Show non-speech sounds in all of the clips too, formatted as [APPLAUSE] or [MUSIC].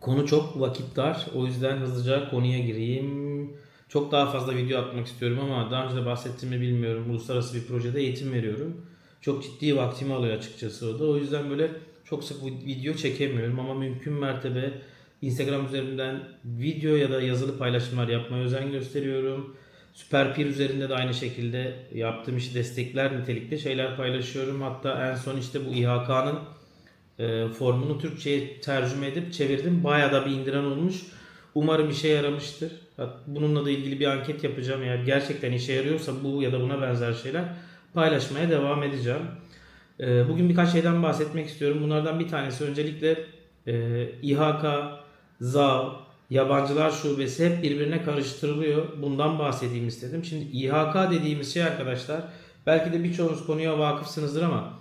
Konu çok vakit dar. O yüzden hızlıca konuya gireyim. Çok daha fazla video atmak istiyorum ama daha önce de bahsettiğimi bilmiyorum. Uluslararası bir projede eğitim veriyorum. Çok ciddi vaktimi alıyor açıkçası o da. O yüzden böyle çok sık video çekemiyorum ama mümkün mertebe Instagram üzerinden video ya da yazılı paylaşımlar yapmaya özen gösteriyorum. Süper üzerinde de aynı şekilde yaptığım işi destekler nitelikte şeyler paylaşıyorum. Hatta en son işte bu İHK'nın e, formunu Türkçe'ye tercüme edip çevirdim. Bayağı da bir indiren olmuş. Umarım işe yaramıştır. Bununla da ilgili bir anket yapacağım. Eğer gerçekten işe yarıyorsa bu ya da buna benzer şeyler paylaşmaya devam edeceğim. E, bugün birkaç şeyden bahsetmek istiyorum. Bunlardan bir tanesi öncelikle e, İHK, ZAV, Yabancılar Şubesi hep birbirine karıştırılıyor. Bundan bahsedeyim istedim. Şimdi İHK dediğimiz şey arkadaşlar belki de birçoğunuz konuya vakıfsınızdır ama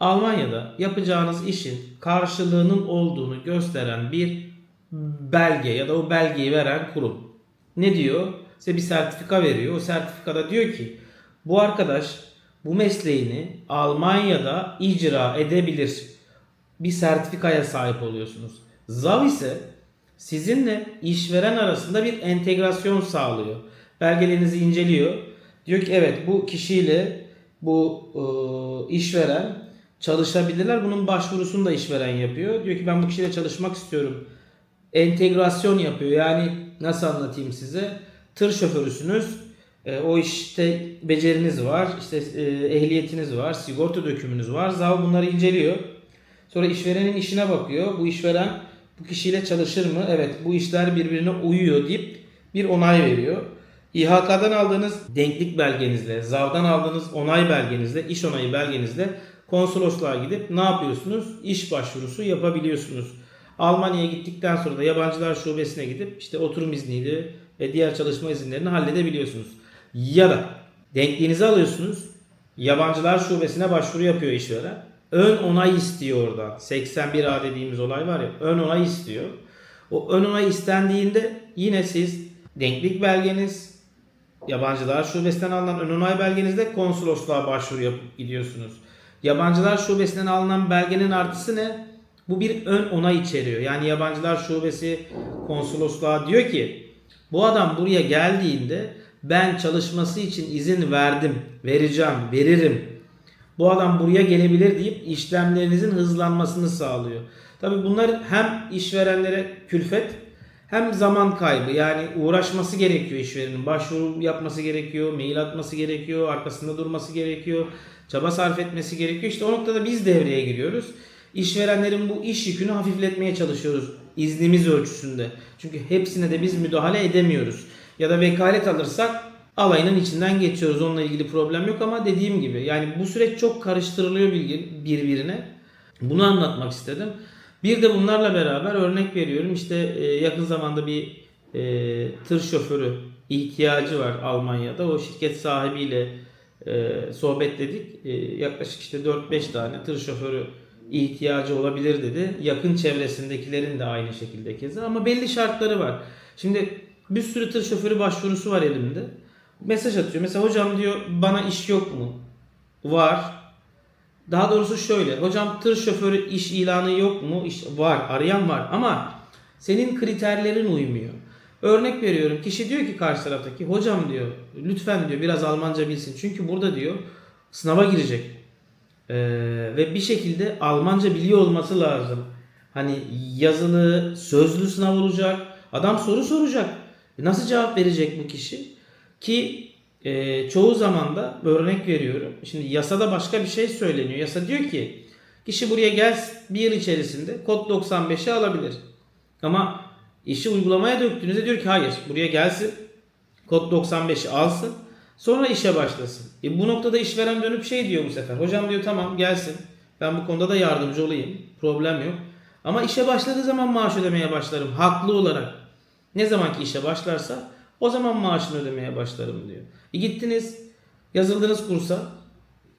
Almanya'da yapacağınız işin karşılığının olduğunu gösteren bir belge ya da o belgeyi veren kurum. Ne diyor? Size bir sertifika veriyor. O sertifikada diyor ki bu arkadaş bu mesleğini Almanya'da icra edebilir. Bir sertifikaya sahip oluyorsunuz. ZAV ise sizinle işveren arasında bir entegrasyon sağlıyor. Belgelerinizi inceliyor. Diyor ki evet bu kişiyle bu e, işveren çalışabilirler. Bunun başvurusunu da işveren yapıyor. Diyor ki ben bu kişiyle çalışmak istiyorum. Entegrasyon yapıyor. Yani nasıl anlatayım size? Tır şoförüsünüz. E, o işte beceriniz var. işte e, ehliyetiniz var. Sigorta dökümünüz var. ZAV bunları inceliyor. Sonra işverenin işine bakıyor. Bu işveren bu kişiyle çalışır mı? Evet bu işler birbirine uyuyor deyip bir onay veriyor. İHK'dan aldığınız denklik belgenizle, ZAV'dan aldığınız onay belgenizle, iş onayı belgenizle konsolosluğa gidip ne yapıyorsunuz? İş başvurusu yapabiliyorsunuz. Almanya'ya gittikten sonra da yabancılar şubesine gidip işte oturum izniydi ve diğer çalışma izinlerini halledebiliyorsunuz. Ya da denkliğinizi alıyorsunuz. Yabancılar şubesine başvuru yapıyor işveren. Ön onay istiyor oradan. 81A dediğimiz olay var ya. Ön onay istiyor. O ön onay istendiğinde yine siz denklik belgeniz, yabancılar şubesinden alınan ön onay belgenizle konsolosluğa başvuru yapıp gidiyorsunuz. Yabancılar şubesinden alınan belgenin artısı ne? Bu bir ön onay içeriyor. Yani yabancılar şubesi konsolosluğa diyor ki bu adam buraya geldiğinde ben çalışması için izin verdim, vereceğim, veririm. Bu adam buraya gelebilir deyip işlemlerinizin hızlanmasını sağlıyor. Tabi bunlar hem işverenlere külfet hem zaman kaybı. Yani uğraşması gerekiyor işverenin. Başvuru yapması gerekiyor, mail atması gerekiyor, arkasında durması gerekiyor, çaba sarf etmesi gerekiyor. İşte o noktada biz devreye giriyoruz. İşverenlerin bu iş yükünü hafifletmeye çalışıyoruz iznimiz ölçüsünde. Çünkü hepsine de biz müdahale edemiyoruz. Ya da vekalet alırsak alayının içinden geçiyoruz. Onunla ilgili problem yok ama dediğim gibi yani bu süreç çok karıştırılıyor birbirine. Bunu anlatmak istedim. Bir de bunlarla beraber örnek veriyorum işte e, yakın zamanda bir e, tır şoförü ihtiyacı var Almanya'da. O şirket sahibiyle e, sohbetledik. E, yaklaşık işte 4-5 tane tır şoförü ihtiyacı olabilir dedi. Yakın çevresindekilerin de aynı şekilde keza ama belli şartları var. Şimdi bir sürü tır şoförü başvurusu var elimde. Mesaj atıyor. Mesela hocam diyor bana iş yok mu? Var. Daha doğrusu şöyle. Hocam tır şoförü iş ilanı yok mu? İş var. Arayan var ama senin kriterlerin uymuyor. Örnek veriyorum. Kişi diyor ki karşı taraftaki hocam diyor lütfen diyor biraz Almanca bilsin. Çünkü burada diyor sınava girecek. Ee, ve bir şekilde Almanca biliyor olması lazım. Hani yazılı, sözlü sınav olacak. Adam soru soracak. E Nasıl cevap verecek bu kişi? Ki e, çoğu zaman da örnek veriyorum. Şimdi yasada başka bir şey söyleniyor. Yasa diyor ki kişi buraya gel bir yıl içerisinde kod 95'i alabilir. Ama işi uygulamaya döktüğünüzde diyor ki hayır buraya gelsin kod 95'i alsın sonra işe başlasın. E bu noktada işveren dönüp şey diyor bu sefer. Hocam diyor tamam gelsin ben bu konuda da yardımcı olayım problem yok. Ama işe başladığı zaman maaş ödemeye başlarım haklı olarak. Ne zaman ki işe başlarsa o zaman maaşını ödemeye başlarım diyor. E gittiniz yazıldınız kursa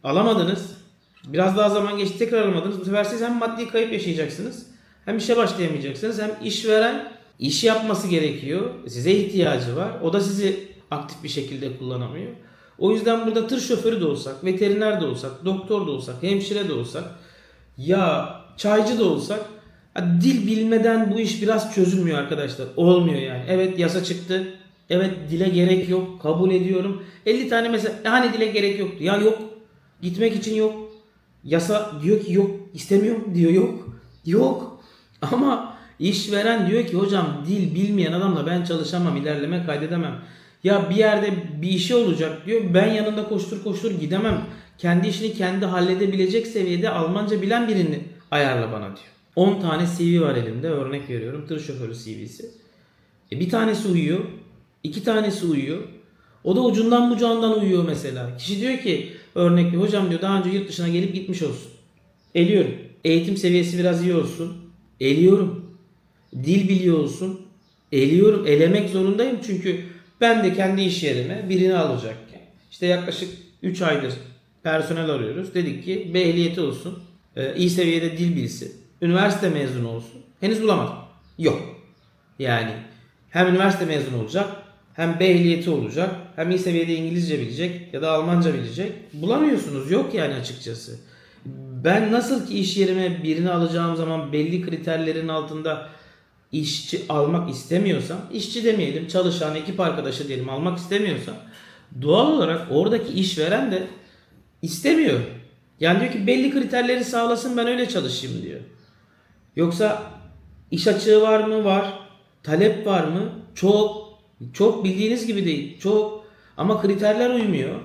alamadınız. Biraz daha zaman geçti tekrar alamadınız. Bu sefer siz hem maddi kayıp yaşayacaksınız hem işe başlayamayacaksınız hem işveren iş yapması gerekiyor. Size ihtiyacı var. O da sizi aktif bir şekilde kullanamıyor. O yüzden burada tır şoförü de olsak, veteriner de olsak, doktor da olsak, hemşire de olsak ya çaycı da olsak dil bilmeden bu iş biraz çözülmüyor arkadaşlar. Olmuyor yani. Evet yasa çıktı. Evet dile gerek yok. Kabul ediyorum. 50 tane mesela "E, hani dile gerek yoktu. Ya yok. Gitmek için yok. Yasa diyor ki yok. istemiyorum diyor yok. Yok. Ama işveren diyor ki hocam dil bilmeyen adamla ben çalışamam, ilerleme kaydedemem. Ya bir yerde bir işi olacak diyor. Ben yanında koştur koştur gidemem. Kendi işini kendi halledebilecek seviyede Almanca bilen birini ayarla bana diyor. 10 tane CV var elimde. Örnek veriyorum. Tır şoförü CV'si. E bir tanesi uyuyor. İki tanesi uyuyor. O da ucundan bucağından uyuyor mesela. Kişi diyor ki örnek hocam diyor daha önce yurt dışına gelip gitmiş olsun. Eliyorum. Eğitim seviyesi biraz iyi olsun. Eliyorum. Dil biliyor olsun. Eliyorum. Elemek zorundayım çünkü ben de kendi iş yerime birini alacakken. İşte yaklaşık 3 aydır personel arıyoruz. Dedik ki B ehliyeti olsun. e, iyi seviyede dil bilsin. Üniversite mezunu olsun. Henüz bulamadım. Yok. Yani hem üniversite mezunu olacak hem B ehliyeti olacak hem iyi seviyede İngilizce bilecek ya da Almanca bilecek. Bulamıyorsunuz. Yok yani açıkçası. Ben nasıl ki iş yerime birini alacağım zaman belli kriterlerin altında işçi almak istemiyorsam, işçi demeyelim, çalışan ekip arkadaşı diyelim almak istemiyorsam doğal olarak oradaki işveren de istemiyor. Yani diyor ki belli kriterleri sağlasın ben öyle çalışayım diyor. Yoksa iş açığı var mı? Var. Talep var mı? Çok. Çok bildiğiniz gibi değil. Çok. Ama kriterler uymuyor.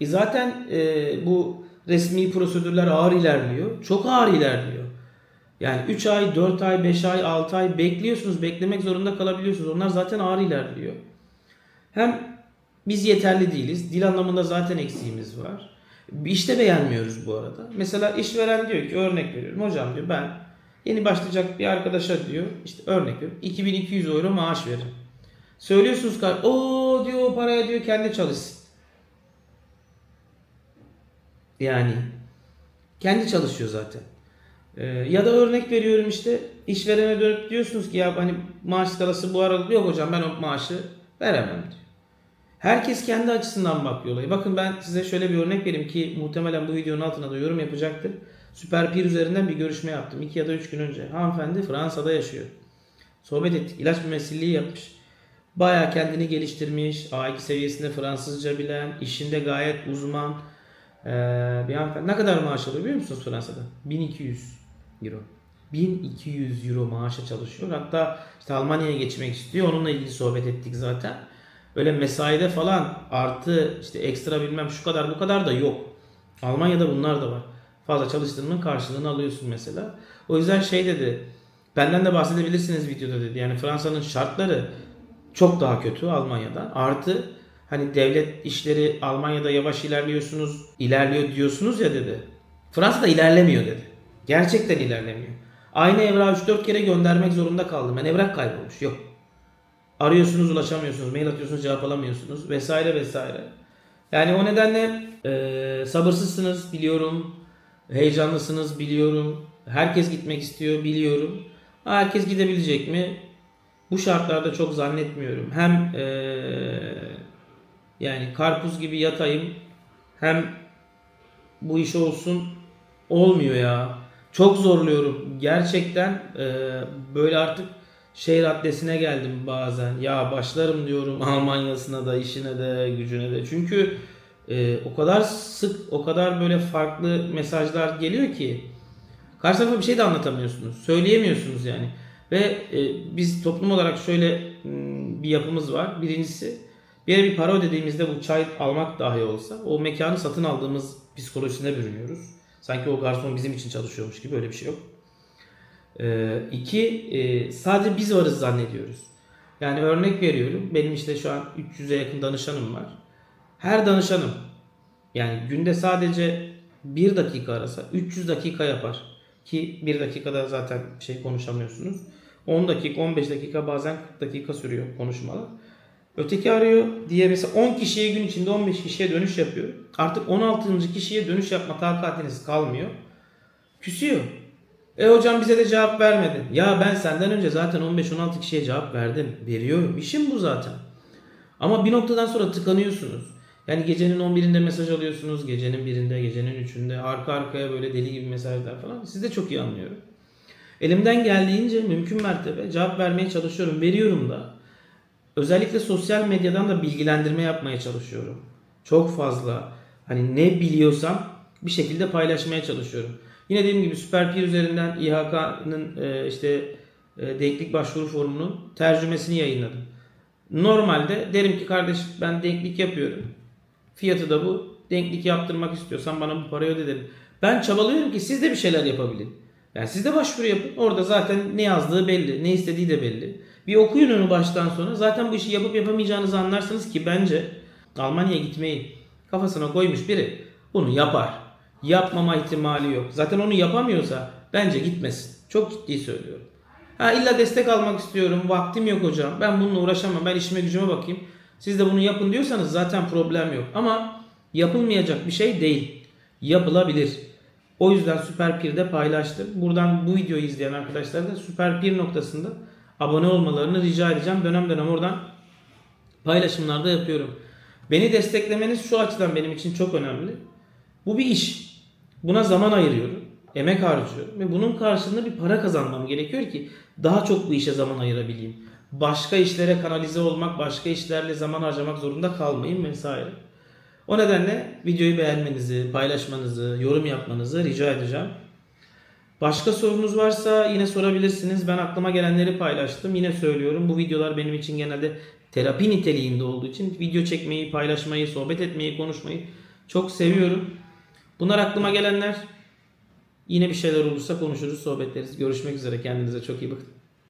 E zaten e, bu resmi prosedürler ağır ilerliyor. Çok ağır ilerliyor. Yani 3 ay, 4 ay, 5 ay, 6 ay bekliyorsunuz. Beklemek zorunda kalabiliyorsunuz. Onlar zaten ağır ilerliyor. Hem biz yeterli değiliz. Dil anlamında zaten eksiğimiz var. İşte beğenmiyoruz bu arada. Mesela işveren diyor ki örnek veriyorum. Hocam diyor ben yeni başlayacak bir arkadaşa diyor işte örnek veriyorum 2200 euro maaş veririm. Söylüyorsunuz ki o diyor o paraya diyor kendi çalışsın. Yani kendi çalışıyor zaten. Ee, ya da örnek veriyorum işte işverene dönüp diyorsunuz ki ya hani maaş skalası bu aralık yok hocam ben o maaşı veremem diyor. Herkes kendi açısından bakıyor olaya. Bakın ben size şöyle bir örnek vereyim ki muhtemelen bu videonun altına da yorum yapacaktır. Süper Peer üzerinden bir görüşme yaptım. 2 ya da 3 gün önce. Hanımefendi Fransa'da yaşıyor. Sohbet ettik. İlaç mümessilliği yapmış. Bayağı kendini geliştirmiş. A2 seviyesinde Fransızca bilen. işinde gayet uzman. Bir hanımefendi. Ne kadar maaş alıyor biliyor musunuz Fransa'da? 1200 euro. 1200 euro maaşa çalışıyor. Hatta işte Almanya'ya geçmek istiyor. Onunla ilgili sohbet ettik zaten. Öyle mesaide falan artı işte ekstra bilmem şu kadar bu kadar da yok. Almanya'da bunlar da var. Fazla çalıştığının karşılığını alıyorsun mesela. O yüzden şey dedi. Benden de bahsedebilirsiniz videoda dedi. Yani Fransa'nın şartları çok daha kötü Almanya'dan. Artı hani devlet işleri Almanya'da yavaş ilerliyorsunuz, ilerliyor diyorsunuz ya dedi. Fransa'da ilerlemiyor dedi. Gerçekten ilerlemiyor. Aynı evrağı 3-4 kere göndermek zorunda kaldım. Ben evrak kaybolmuş. Yok. Arıyorsunuz ulaşamıyorsunuz. Mail atıyorsunuz cevap alamıyorsunuz. Vesaire vesaire. Yani o nedenle e, sabırsızsınız biliyorum. Heyecanlısınız biliyorum. Herkes gitmek istiyor biliyorum. Herkes gidebilecek mi? Bu şartlarda çok zannetmiyorum. Hem e, yani karpuz gibi yatayım hem bu iş olsun olmuyor ya. Çok zorluyorum. Gerçekten e, böyle artık şey raddesine geldim bazen. Ya başlarım diyorum [LAUGHS] Almanya'sına da, işine de, gücüne de. Çünkü e, o kadar sık, o kadar böyle farklı mesajlar geliyor ki karşı tarafa bir şey de anlatamıyorsunuz. Söyleyemiyorsunuz yani. Ve e, biz toplum olarak şöyle m, bir yapımız var. Birincisi bir yere bir para ödediğimizde bu çay almak dahi olsa o mekanı satın aldığımız psikolojisine bürünüyoruz. Sanki o garson bizim için çalışıyormuş gibi öyle bir şey yok. Ee, iki, e, sadece biz varız zannediyoruz. Yani örnek veriyorum. Benim işte şu an 300'e yakın danışanım var. Her danışanım yani günde sadece 1 dakika arasa 300 dakika yapar. Ki 1 dakikada zaten şey konuşamıyorsunuz. 10 dakika, 15 dakika bazen 40 dakika sürüyor konuşmalar. Öteki arıyor diye mesela 10 kişiye gün içinde 15 kişiye dönüş yapıyor. Artık 16. kişiye dönüş yapma takatiniz kalmıyor. Küsüyor. E hocam bize de cevap vermedi. Ya ben senden önce zaten 15-16 kişiye cevap verdim. Veriyorum. İşim bu zaten. Ama bir noktadan sonra tıkanıyorsunuz. Yani gecenin 11'inde mesaj alıyorsunuz. Gecenin 1'inde, gecenin 3'ünde. Arka arkaya böyle deli gibi mesajlar falan. Siz de çok iyi anlıyorum. Elimden geldiğince mümkün mertebe cevap vermeye çalışıyorum. Veriyorum da. Özellikle sosyal medyadan da bilgilendirme yapmaya çalışıyorum. Çok fazla hani ne biliyorsam bir şekilde paylaşmaya çalışıyorum. Yine dediğim gibi Süper üzerinden İHK'nın e, işte e, denklik başvuru formunun tercümesini yayınladım. Normalde derim ki kardeş ben denklik yapıyorum. Fiyatı da bu. Denklik yaptırmak istiyorsan bana bu parayı öde derim. Ben çabalıyorum ki siz de bir şeyler yapabilin. Yani siz de başvuru yapın. Orada zaten ne yazdığı belli. Ne istediği de belli. Bir okuyun onu baştan sona. Zaten bu işi yapıp yapamayacağınızı anlarsınız ki bence Almanya'ya gitmeyi kafasına koymuş biri bunu yapar. Yapmama ihtimali yok. Zaten onu yapamıyorsa bence gitmesin. Çok ciddi söylüyorum. Ha illa destek almak istiyorum. Vaktim yok hocam. Ben bununla uğraşamam. Ben işime gücüme bakayım. Siz de bunu yapın diyorsanız zaten problem yok. Ama yapılmayacak bir şey değil. Yapılabilir. O yüzden Süper Peer'de paylaştım. Buradan bu videoyu izleyen arkadaşlar da Süper noktasında abone olmalarını rica edeceğim. Dönem dönem oradan paylaşımlarda yapıyorum. Beni desteklemeniz şu açıdan benim için çok önemli. Bu bir iş. Buna zaman ayırıyorum. Emek harcıyorum. Ve bunun karşılığında bir para kazanmam gerekiyor ki daha çok bu işe zaman ayırabileyim. Başka işlere kanalize olmak, başka işlerle zaman harcamak zorunda kalmayayım vesaire. O nedenle videoyu beğenmenizi, paylaşmanızı, yorum yapmanızı rica edeceğim. Başka sorunuz varsa yine sorabilirsiniz. Ben aklıma gelenleri paylaştım. Yine söylüyorum bu videolar benim için genelde terapi niteliğinde olduğu için video çekmeyi, paylaşmayı, sohbet etmeyi, konuşmayı çok seviyorum. Bunlar aklıma gelenler. Yine bir şeyler olursa konuşuruz, sohbet ederiz. Görüşmek üzere. Kendinize çok iyi bakın.